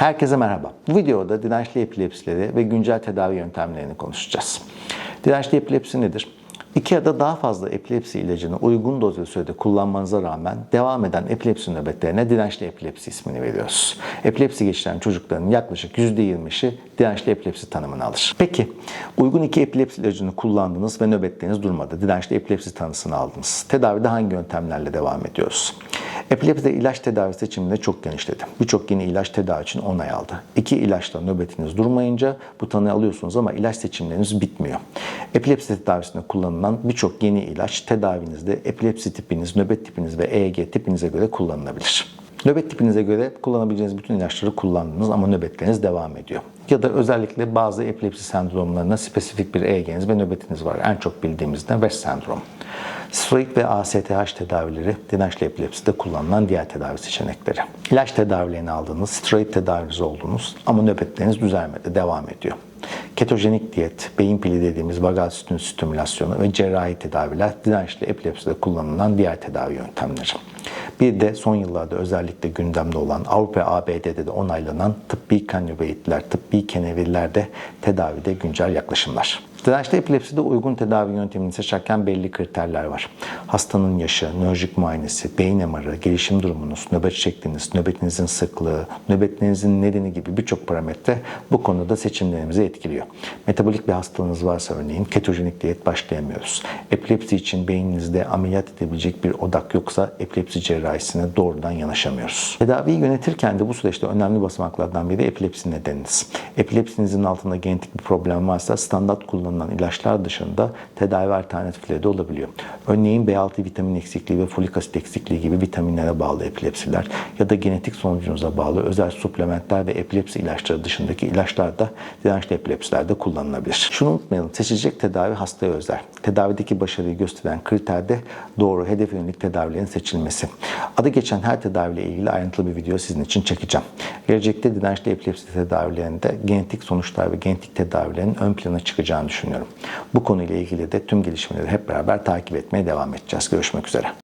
Herkese merhaba. Bu videoda dirençli epilepsileri ve güncel tedavi yöntemlerini konuşacağız. Dirençli epilepsi nedir? İki ya da daha fazla epilepsi ilacını uygun doz ve sürede kullanmanıza rağmen devam eden epilepsi nöbetlerine dirençli epilepsi ismini veriyoruz. Epilepsi geçiren çocukların yaklaşık %20'si dirençli epilepsi tanımını alır. Peki, uygun iki epilepsi ilacını kullandınız ve nöbetleriniz durmadı. Dirençli epilepsi tanısını aldınız. Tedavide hangi yöntemlerle devam ediyoruz? Epilepside ilaç tedavi seçiminde çok genişledi. Birçok yeni ilaç tedavi için onay aldı. İki ilaçla nöbetiniz durmayınca bu tanıyı alıyorsunuz ama ilaç seçimleriniz bitmiyor. Epilepsi tedavisinde kullanılan birçok yeni ilaç tedavinizde epilepsi tipiniz, nöbet tipiniz ve EEG tipinize göre kullanılabilir. Nöbet tipinize göre kullanabileceğiniz bütün ilaçları kullandınız ama nöbetleriniz devam ediyor. Ya da özellikle bazı epilepsi sendromlarına spesifik bir EEG'niz ve nöbetiniz var. En çok bildiğimizden West sendrom. Steroid ve ASTH tedavileri dirençli epilepside kullanılan diğer tedavi seçenekleri. İlaç tedavilerini aldınız, steroid tedaviniz oldunuz ama nöbetleriniz düzelmedi, devam ediyor. Ketojenik diyet, beyin pili dediğimiz vagal sütün stimülasyonu ve cerrahi tedaviler dirençli epilepside kullanılan diğer tedavi yöntemleri. Bir de son yıllarda özellikle gündemde olan Avrupa ABD'de de onaylanan tıbbi kanyobeitler, tıbbi kenevirlerde tedavide güncel yaklaşımlar. Dirençli epilepside uygun tedavi yöntemini seçerken belli kriterler var. Hastanın yaşı, nörolojik muayenesi, beyin MR'ı, gelişim durumunuz, nöbet şekliniz, nöbetinizin sıklığı, nöbetinizin nedeni gibi birçok parametre bu konuda seçimlerimizi etkiliyor. Metabolik bir hastalığınız varsa örneğin ketojenik diyet başlayamıyoruz. Epilepsi için beyninizde ameliyat edebilecek bir odak yoksa epilepsi cerrahisine doğrudan yanaşamıyoruz. Tedaviyi yönetirken de bu süreçte önemli basamaklardan biri epilepsi nedeniniz. Epilepsinizin altında genetik bir problem varsa standart kullanılan ilaçlar dışında tedavi alternatifleri de olabiliyor. Örneğin B6 vitamin eksikliği ve folik asit eksikliği gibi vitaminlere bağlı epilepsiler ya da genetik sonucunuza bağlı özel suplementler ve epilepsi ilaçları dışındaki ilaçlar da dirençli epilepsilerde kullanılabilir. Şunu unutmayalım, seçilecek tedavi hastaya özel. Tedavideki başarıyı gösteren kriter de doğru hedef yönelik tedavilerin seçilmesi. Adı geçen her tedaviyle ilgili ayrıntılı bir video sizin için çekeceğim. Gelecekte dirençli epilepsi tedavilerinde genetik sonuçlar ve genetik tedavilerin ön plana çıkacağını düşünüyorum. Bu konuyla ilgili de tüm gelişmeleri hep beraber takip etmeye devam edeceğiz. Görüşmek üzere.